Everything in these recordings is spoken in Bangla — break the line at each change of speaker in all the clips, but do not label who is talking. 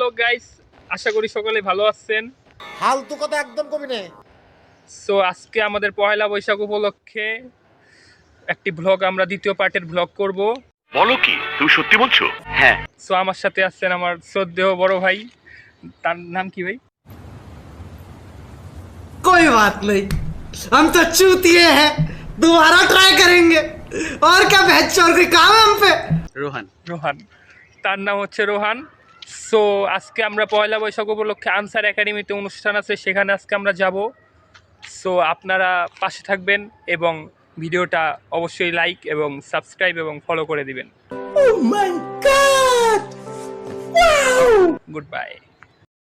হ্যালো গাইস আশা করি সকলে ভালো আছেন
ফালতু কথা একদম কবি নে
সো আজকে আমাদের পয়লা বৈশাখ উপলক্ষে একটি ব্লগ আমরা দ্বিতীয় পার্টের ব্লগ করব
বলো কি তুমি সত্যি বলছো হ্যাঁ
সো আমার সাথে আছেন আমার শ্রদ্ধেয় বড় ভাই তার নাম কি ভাই
कोई बात नहीं हम तो चूतिए हैं दोबारा ट्राई करेंगे और क्या बहस चोर कोई काम है हम पे
রোহান
রোহান তার নাম হচ্ছে রোহান সো আজকে আমরা পয়লা বৈশাখ উপলক্ষে আনসার একাডেমিতে অনুষ্ঠান আছে সেখানে আজকে আমরা যাব। সো আপনারা পাশে থাকবেন এবং ভিডিওটা অবশ্যই লাইক এবং সাবস্ক্রাইব এবং ফলো করে দিবেন। গুড বাই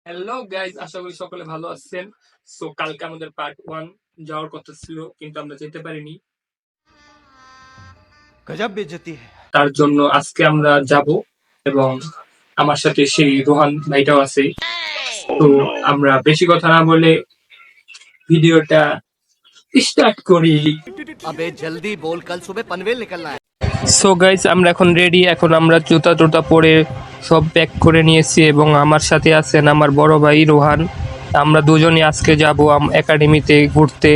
হ্যালো গাইজ আশা করি সকলে ভালো আছেন। সো কালকে আমাদের পার্ট ওয়ান যাওয়ার কথা ছিল কিন্তু আমরা যেতে পারিনি।
গজব বেজতি।
তার জন্য আজকে আমরা যাব এবং আমার সাথে সেই রোহান ভাইটাও আছে। তো আমরা বেশি কথা না বলে ভিডিওটা স্টার্ট করি।
আবে জলদি বল কাল সুবে পনভেল নিকলনা
সো গাইস আমরা এখন রেডি এখন আমরা জুতা জুতা পরে সব প্যাক করে নিয়েছি এবং আমার সাথে আছেন আমার বড় ভাই রোহান। আমরা দুজনে আজকে যাব একাডেমিতে ঘুরতে।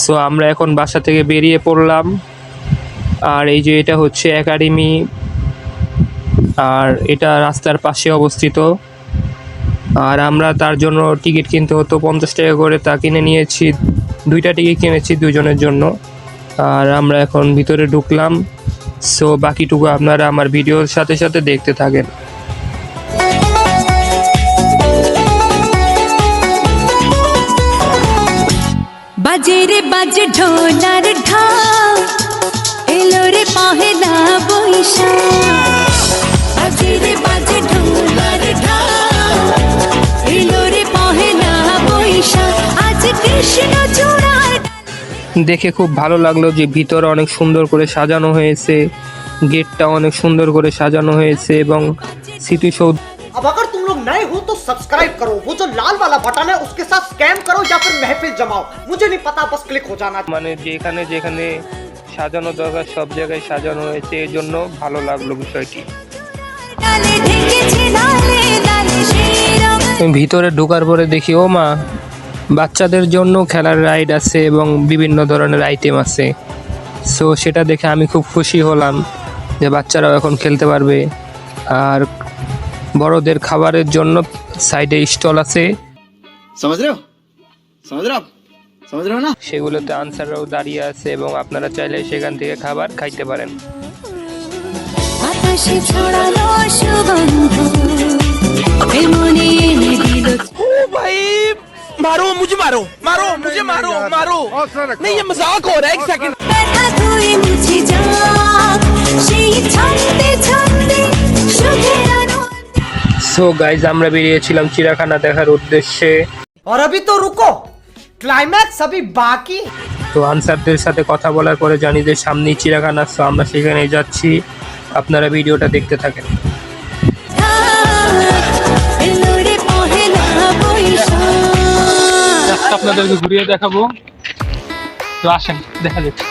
সো আমরা এখন বাসা থেকে বেরিয়ে পড়লাম। আর এই যে এটা হচ্ছে একাডেমি আর এটা রাস্তার পাশে অবস্থিত। আর আমরা তার জন্য টিকিট কিনতে হতো পঞ্চাশ টাকা করে। তা কিনে নিয়েছি, দুইটা টিকিট কিনেছি দুজনের জন্য। আর আমরা এখন ভিতরে ঢুকলাম। সো বাকিটুকু আপনারা আমার ভিডিওর সাথে সাথে দেখতে থাকেন।
বাজে রে বাজে ঢোলার ঢাক এলো রে বৈশাখ।
দেখে খুব ভালো লাগলো যে ভিতরে অনেক সুন্দর করে সাজানো হয়েছে গেটটা অনেক সুন্দর করে সাজানো হয়েছে এবং স্মৃতিসৌধ
अब अगर तुम लोग नए हो तो सब्सक्राइब करो वो जो लाल वाला बटन है उसके साथ स्कैम करो या फिर महफिल जमाओ मुझे नहीं पता बस क्लिक हो जाना
মানে যেখানে যেখানে সাজানো দরকার সব জায়গায় সাজানো হয়েছে এই জন্য ভালো লাগলো বিষয়টি ভিতরে ঢোকার পরে দেখি ও মা বাচ্চাদের জন্য খেলার রাইড আছে এবং বিভিন্ন ধরনের আইটেম আছে। সো সেটা দেখে আমি খুব খুশি হলাম যে বাচ্চারাও এখন খেলতে পারবে। আর বড়দের খাবারের জন্য সাইডে স্টল আছে। সেগুলোতে আনসাররাও দাঁড়িয়ে আছে এবং আপনারা চাইলে সেখান থেকে খাবার খাইতে পারেন।
আকাশে ছড়ালো সুগন্ধ এ মনে এনে দিল
भाई मारो मुझे मारो मारो मुझे मारो मारो नहीं ये मजाक हो रहा है एक सेकंड
ব্যথা ধুয়ে মুছে যাক সেই ছন্দে ছন্দে সুখের আনন্দে
সো গাইজ আমরা বেরিয়েছিলাম চিড়াখানা দেখার উদ্দেশ্যে
और अभी तो रुको ক্লাইম্যাক্স সবই বাকি
তো আনসারদের সাথে কথা বলার পরে জানি যে সামনে চিড়াখানা তো আমরা সেখানে যাচ্ছি। আপনারা ভিডিওটা দেখতে থাকেন। আপনাদেরকে ঘুরিয়ে দেখাবো। তো আসেন দেখা যাচ্ছে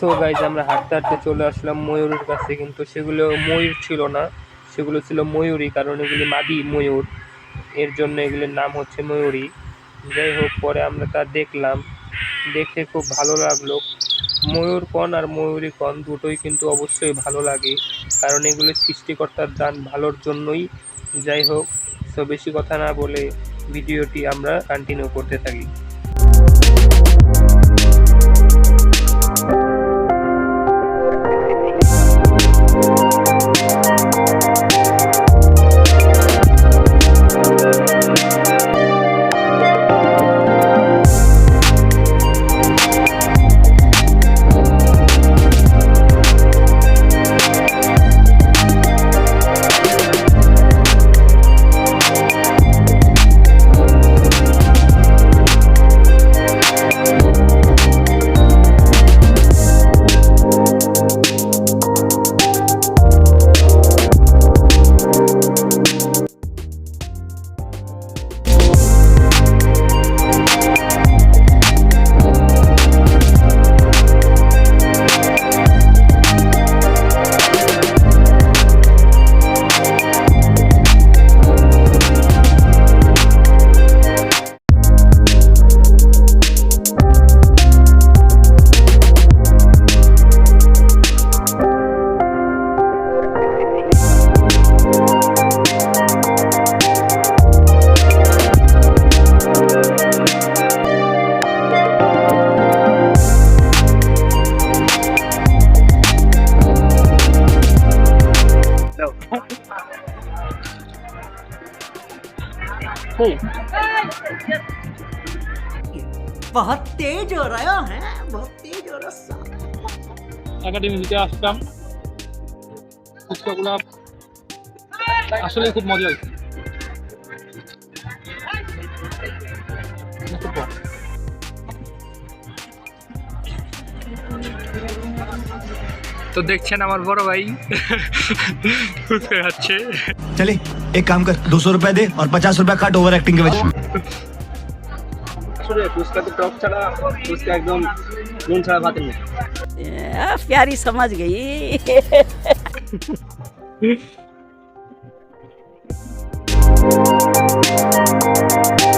সো গাইজ আমরা হাঁটতে হাঁটতে চলে আসলাম ময়ূরের কাছে, কিন্তু সেগুলো ময়ূর ছিল না। সেগুলো ছিল ময়ূরী কারণ এগুলি মাদি ময়ূর। এর জন্য এগুলির নাম হচ্ছে ময়ূরী যাই হোক, পরে আমরা তা দেখলাম। দেখে খুব ভালো লাগল। ময়ূর কণ আর ময়ূরী কণ দুটোই কিন্তু অবশ্যই ভালো লাগে, কারণ এগুলি সৃষ্টিকর্তার দান ভালোর জন্যই। যাই হোক সো বেশি কথা না বলে ভিডিওটি আমরা কন্টিনিউ করতে থাকি।
बहुत तेज हो रहा है बहुत तेज हो रहा
একাডেমিতে আসলাম ফুচকাগুলো আসলে খুব মজা হয়েছে
তো দেখছেন আমার বড় ভাই ফুচকা খাচ্ছে
चले एक काम कर दो सौ रुपए दे और पचास रुपए काट ओवर एक्टिंग के वजह
আসলে ফুচকা তো টক ছাড়া ফুচকা একদম নুন ছাড়া ভাতের মতো
प्यारी समझ गई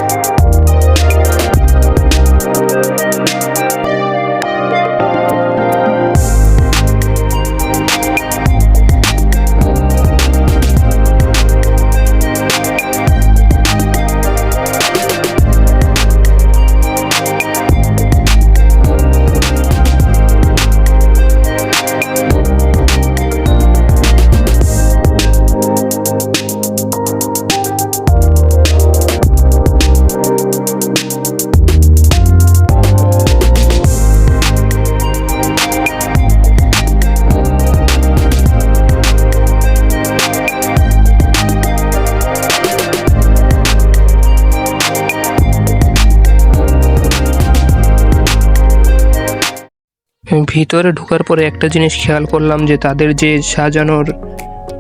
ভিতরে ঢোকার পরে একটা জিনিস খেয়াল করলাম যে তাদের যে সাজানোর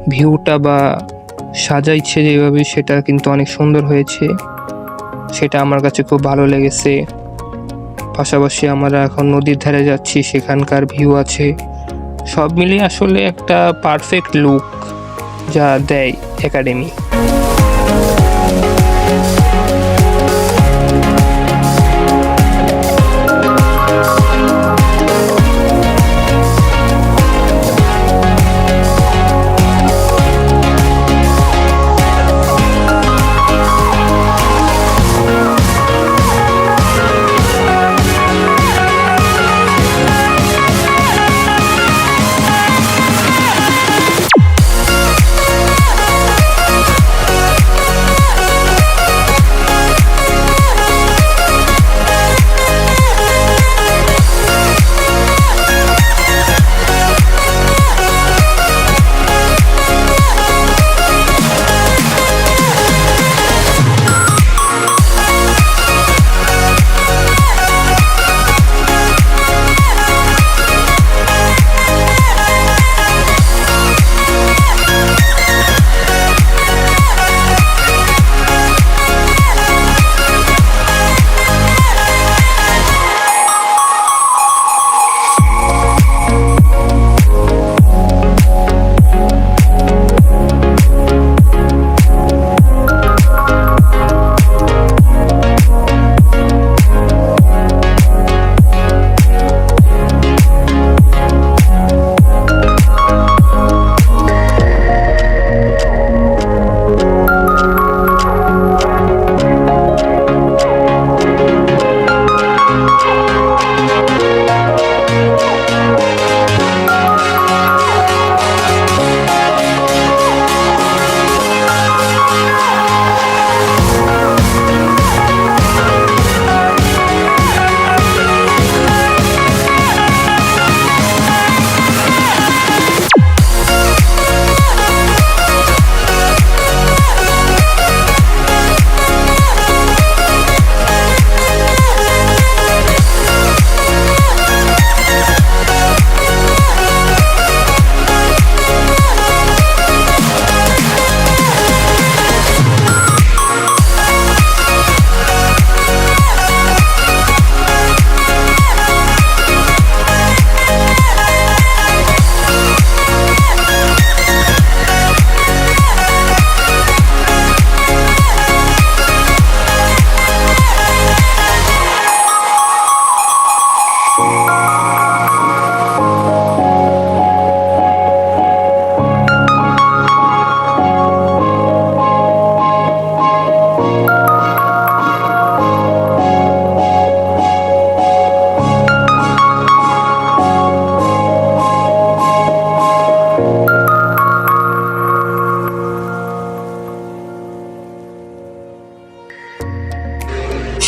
ভিউটা বা সাজাইছে যেভাবে, সেটা কিন্তু অনেক সুন্দর হয়েছে। সেটা আমার কাছে খুব ভালো লেগেছে। পাশাপাশি আমরা এখন নদীর ধারে যাচ্ছি, সেখানকার ভিউ আছে। সব মিলিয়ে আসলে একটা পারফেক্ট লুক যা দেয় একাডেমি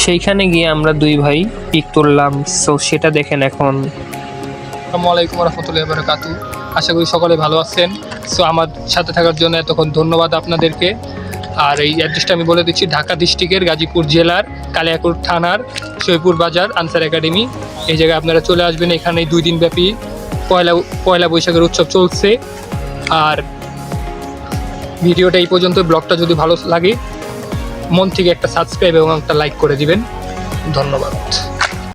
সেইখানে গিয়ে আমরা দুই ভাই পিক তুললাম। সো সেটা দেখেন এখন। আসসালামু আলাইকুম রহমতুল্লাহ বারকাতু। আশা করি সকলে ভালো আছেন। সো আমার সাথে থাকার জন্য এতক্ষণ ধন্যবাদ আপনাদেরকে। আর এই অ্যাড্রেসটা আমি বলে দিচ্ছি, ঢাকা ডিস্ট্রিক্টের গাজীপুর জেলার কালিয়াকুর থানার সৈপুর বাজার, আনসার একাডেমি। এই জায়গায় আপনারা চলে আসবেন। এখানে দুই দিন ব্যাপী পয়লা পয়লা বৈশাখের উৎসব চলছে। আর ভিডিওটা এই পর্যন্ত ব্লগটা যদি ভালো লাগে মন থেকে একটা সাবস্ক্রাইব এবং একটা লাইক করে দিবেন। ধন্যবাদ।